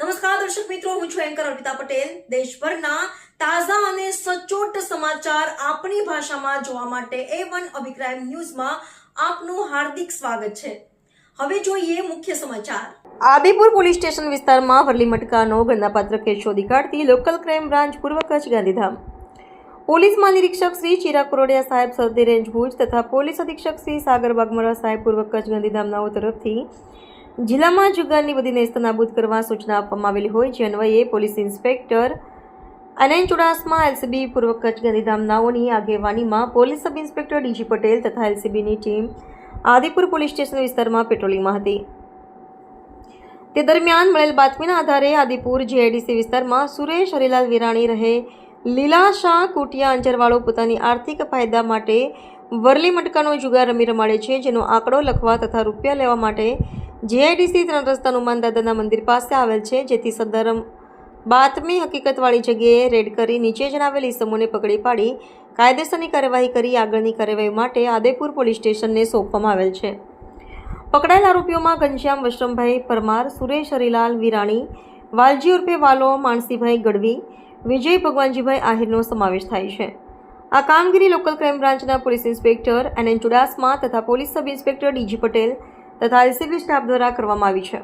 નમસ્કાર, દર્શક મિત્રો, હું છું એન્કર અર્પિતા પટેલ. દેશભરના તાજા અને સચોટ સમાચાર આપણી ભાષામાં જોવા માટે એ વન અભિપ્રાય ન્યૂઝમાં આપનું હાર્દિક સ્વાગત છે. હવે જોઈએ મુખ્ય સમાચાર. આદિપુર પોલીસ સ્ટેશન વિસ્તારમાં વરલી મટકાનો ગંદાપાત્ર કેસ શોધી કાઢતી લોકલ ક્રાઇમ બ્રાન્ચ પૂર્વ કચ્છ ગાંધીધામ. પોલીસ મહાનિરીક્ષક શ્રી ચિરાગ કોરોડિયા સાહેબ સરદી રેન્જ ભુજ તથા પોલીસ અધિક્ષક શ્રી સાગર બાગમરા સાહેબ પૂર્વ કચ્છ ગાંધીધામનાઓ તરફથી જિલ્લામાં જુગારની બધી નેસ્ત નાબૂદ કરવા સૂચના આપવામાં આવેલી હોય, જે અન્વયે police inspector Anayan Chudasama LCB પૂર્વ કચ્છ ગાંધીધામનાઓની આગેવાનીમાં police sub inspector DG Patel તથા એલસીબીની ટીમ આદિપુર પોલીસ સ્ટેશન વિસ્તારમાં પેટ્રોલિંગમાં હતી. તે દરમિયાન મળેલ બાતમીના આધારે આદિપુર જીઆઈડીસી વિસ્તારમાં સુરેશ હરિલાલ વિરાણી રહે લીલાશા કુટિયા અંજરવાળો પોતાની આર્થિક ફાયદા માટે વરલી મટકાનો જુગાર રમી રમાડે છે, જેનો આંકડો લખવા તથા રૂપિયા લેવા માટે જીઆઈડીસી ત્રણ રસ્તા હનુમાન મંદિર પાસે આવેલ છે, જેથી સદર બાતમી હકીકતવાળી જગ્યાએ રેડ કરી નીચે જણાવેલ ઇસમોને પકડી પાડી કાયદેસરની કાર્યવાહી કરી આગળની કાર્યવાહી માટે આદેપુર પોલીસ સ્ટેશનને સોંપવામાં આવેલ છે. પકડાયેલ આરોપીઓમાં ઘનશ્યામ વશ્રમભાઈ પરમાર, સુરેશ હરિલાલ વિરાણી, વાલજી ઉર્ફે વાલો, માનસીભાઈ ગઢવી, વિજય ભગવાનજીભાઈ આહિરનો સમાવેશ થાય છે. આ કામગીરી લોકલ ક્રાઇમ બ્રાન્ચના police inspector N N Chudasama તથા police sub inspector D G Patel તથા એલસીબી સ્ટાફ દ્વારા કરવામાં આવી છે.